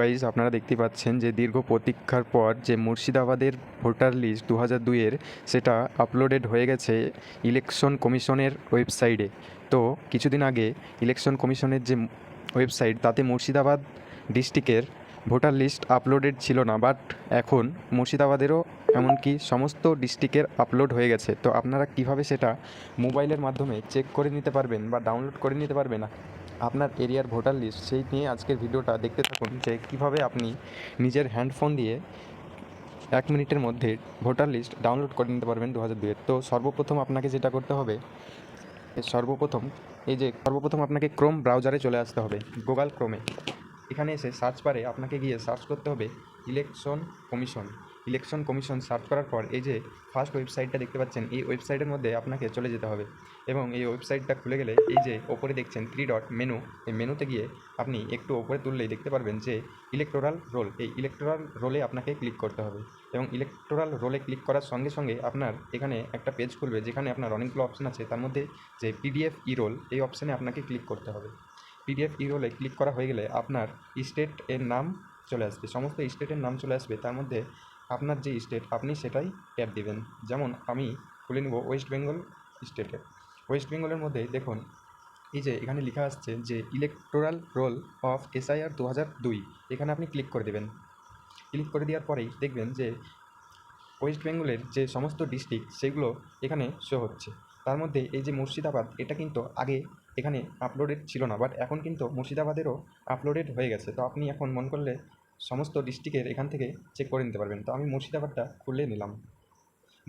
Guys আপনারা দেখতে পাচ্ছেন যে দীর্ঘ প্রতীক্ষার পর যে মুর্শিদাবাদের ভোটার লিস্ট দু হাজার দুইয়ের সেটা আপলোডেড হয়ে গেছে ইলেকশন কমিশনের ওয়েবসাইটে তো কিছুদিন আগে ইলেকশন কমিশনের যে ওয়েবসাইট তাতে মুর্শিদাবাদ ডিস্ট্রিক্টের ভোটার লিস্ট আপলোডেড ছিল না বাট এখন মুর্শিদাবাদেরও এমনকি সমস্ত ডিস্ট্রিক্টের আপলোড হয়ে গেছে। তো আপনারা কীভাবে সেটা মোবাইলের মাধ্যমে চেক করে নিতে পারবেন বা ডাউনলোড করে নিতে পারবেন? আপনার এরিয়ার ভোটার লিস্ট সেই নিয়ে আজকের ভিডিওটা দেখতে থাকুন যে কীভাবে আপনি নিজের হ্যান্ডফোন দিয়ে এক মিনিটের মধ্যে ভোটার লিস্ট ডাউনলোড করে নিতে পারবেন দু হাজার দুইয়ের। তো সর্বপ্রথম আপনাকে যেটা করতে হবে, সর্বপ্রথম এই যে সর্বপ্রথম আপনাকে ক্রোম ব্রাউজারে চলে আসতে হবে গুগল ক্রোমে এখানে এসে সার্চ বারে আপনাকে গিয়ে সার্চ করতে হবে election commission election commission search করার পর এই যে ফার্স্ট ওয়েবসাইটটা দেখতে পাচ্ছেন, এই ওয়েবসাইটের মধ্যে আপনাকে চলে যেতে হবে। এবং এই ওয়েবসাইটটা খুলে গেলে এই যে ওপরে দেখছেন থ্রি ডট মেনু এই মেনুতে গিয়ে আপনি একটু ওপরে তুললেই দেখতে পারবেন যে ইলেকটোরাল রোল এই ইলেকটোরাল রোলে আপনাকে ক্লিক করতে হবে। এবং ইলেকটোরাল রোলে ক্লিক করার সঙ্গে সঙ্গে আপনার এখানে একটা পেজ খুলবে, যেখানে আপনার অনেকগুলো অপশন আছে। তার মধ্যে যে পিডিএফ ই রোল এই অপশানে আপনাকে ক্লিক করতে হবে। পিডিএফ ই রোলে ক্লিক করা হয়ে গেলে আপনার স্টেট এর নাম চলে আসবে, সমস্ত স্টেটের নাম চলে আসবে। তার মধ্যে আপনার যে স্টেট আপনি সেটাই ট্যাপ দিবেন। যেমন আমি খুলে নেব ওয়েস্ট বেঙ্গল স্টেটের ওয়েস্ট বেঙ্গলের মধ্যে দেখুন, এই যে এখানে লেখা আসছে যে ইলেকটোরাল রোল অফ এসআইআর দু হাজার দুই। এখানে আপনি ক্লিক করে দেবেন। ক্লিক করে দেওয়ার পরেই দেখবেন যে ওয়েস্ট বেঙ্গলের যে সমস্ত ডিস্ট্রিক্ট সেগুলো এখানে শো হচ্ছে। তার মধ্যে এই যে মুর্শিদাবাদ, এটা কিন্তু আগে এখানে আপলোডেড ছিল না বাট এখন কিন্তু মুর্শিদাবাদেরও আপলোডেড হয়ে গেছে। তো আপনি এখন মন করলে সমস্ত ডিস্ট্রিক্টের এখান থেকে চেক করে নিতে পারবেন। তো আমি মুর্শিদাবাদটা খুলে নিলাম।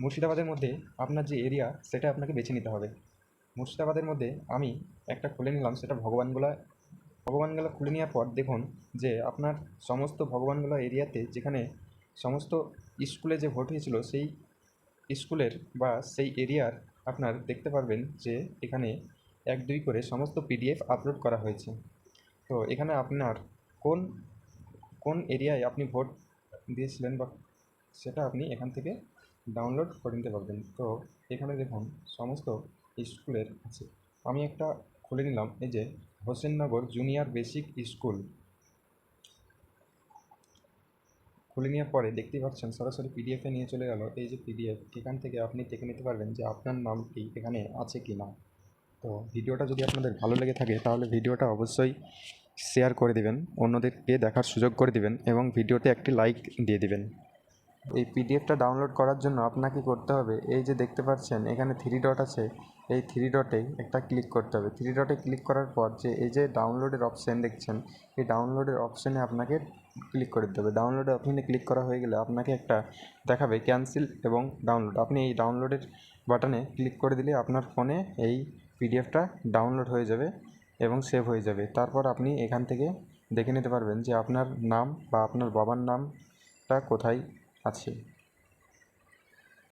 মুর্শিদাবাদের মধ্যে আপনার যে এরিয়া সেটা আপনাকে বেছে নিতে হবে। মুর্শিদাবাদের মধ্যে আমি একটা খুলে নিলাম, সেটা ভগবানগোলা। ভগবানগোলা খুলে নেওয়ার পর দেখুন যে আপনার সমস্ত ভগবানগোলা এরিয়াতে যেখানে সমস্ত স্কুলে যে ভোট হয়েছিল, সেই স্কুলের বা সেই এরিয়ার আপনার দেখতে পারবেন যে এখানে এক দুই করে সমস্ত পিডিএফ আপলোড করা হয়েছে। তো এখানে আপনার কোন কোন এরিয়ায় আপনি ভোট দিয়েছিলেন বা সেটা আপনি এখান থেকে ডাউনলোড করে নিতে পারবেন। তো এখানে দেখুন, সমস্ত স্কুলের আছে। আমি একটা খুলে নিলাম, এই যে হোসেননগর জুনিয়র বেসিক স্কুল। খুলে নেওয়ার পরে দেখতেই পাচ্ছেন, সরাসরি পিডিএফে নিয়ে চলে গেল। এই যে পিডিএফ এখান থেকে আপনি দেখে নিতে পারবেন যে আপনার নামটি এখানে আছে কি না। তো ভিডিওটা যদি আপনাদের ভালো লেগে থাকে, তাহলে ভিডিওটা অবশ্যই শেয়ার করে দিবেন, অন্যদেরকে দেখার সুযোগ করে দিবেন এবং ভিডিওতে একটি লাইক দিয়ে দিবেন। এই পিডিএফটা ডাউনলোড করার জন্য আপনাকে করতে হবে, এই যে দেখতে পাচ্ছেন, এখানে থ্রি ডট আছে, এই থ্রি ডটে একটা ক্লিক করতে হবে। থ্রি ডটে ক্লিক করার পর যে এই যে ডাউনলোডের অপশান দেখছেন, এই ডাউনলোডের অপশানে আপনাকে ক্লিক করে দিতে হবে। ডাউনলোডের অপশানে ক্লিক করা হয়ে গেলে আপনাকে একটা দেখাবে ক্যান্সেল এবং ডাউনলোড আপনি এই ডাউনলোডের বাটনে ক্লিক করে দিলে আপনার ফোনে এই পিডিএফটা ডাউনলোড হয়ে যাবে। এবং সেভ হয়ে যাবে। তারপর আপনি এখান থেকে দেখে নিতে পারবেন যে আপনার নাম বা আপনার বাবার নামটা কোথায় আছে।